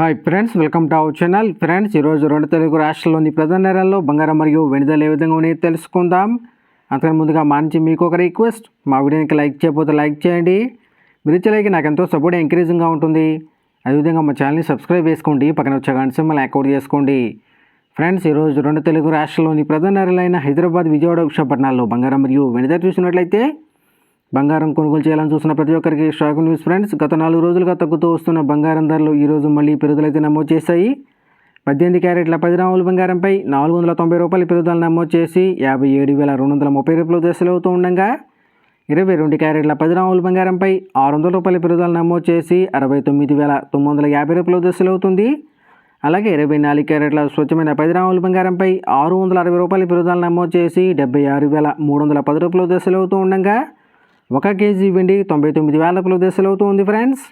Hi friends welcome to our channel. Friends ఈరోజు రెండు తెలుగు రాష్ట్రాల్లోని ప్రధాన నేరాల్లో బంగారం మరియు వెనుదల ఏ విధంగా ఉన్నాయో తెలుసుకుందాం. అంతకన్నా ముందుగా మా నుంచి మీకు ఒక రిక్వెస్ట్ మా వీడియోకి లైక్ చేయకపోతే లైక్ చేయండి. మీరు ఇచ్చే లైక్ నాకు ఎంతో సపోర్ట్ ఎంకరేజింగ్గా ఉంటుంది. అదేవిధంగా మా ఛానల్ని సబ్స్క్రైబ్ చేసుకోండి పక్కన వచ్చే గంట సింబల్ యాక్టివేట్ చేసుకోండి. ఫ్రెండ్స్ ఈరోజు రెండు తెలుగు రాష్ట్రాల్లోని ప్రధాన నేరాలైన హైదరాబాద్ విజయవాడ విశాఖపట్నాల్లో బంగారం మరియు వెనుదల చూసినట్లయితే బంగారం కొనుగోలు చేయాలని చూస్తున్న ప్రతి ఒక్కరికి షాక్ న్యూస్ ఫ్రెండ్స్ గత నాలుగు రోజులుగా తగ్గుతూ వస్తున్న బంగారం ధరలు ఈరోజు మళ్ళీ పెరుగుదలైతే నమోదు చేశాయి. పద్దెనిమిది క్యారెట్ల పది రాముల బంగారంపై నాలుగు వందల తొంభై రూపాయల పెరుగుదల నమోదు చేసి యాభై ఏడు వేల రెండు వందల ముప్పై రూపాయలు దశలు అవుతూ ఉండగా ఇరవై రెండు క్యారెట్ల పది రాముల బంగారంపై ఆరు వందల రూపాయల పెరుగుదల నమోదు చేసి అరవై తొమ్మిది వేల తొమ్మిది వందల యాభై రూపాయలు దశలు అవుతుంది. అలాగే ఇరవై నాలుగు క్యారెట్ల స్వచ్ఛమైన పది రాముల బంగారంపై ఆరు వందల అరవై రూపాయల పెరుగుదల నమోదు చేసి డెబ్బై ఆరు వేల మూడు వందల పది రూపాయలు దశలు అవుతూ ఉండగా ఒక కేజీ వెండి తొంభై తొమ్మిది వేల రూపాయల దశలు అవుతూ ఉంది ఫ్రెండ్స్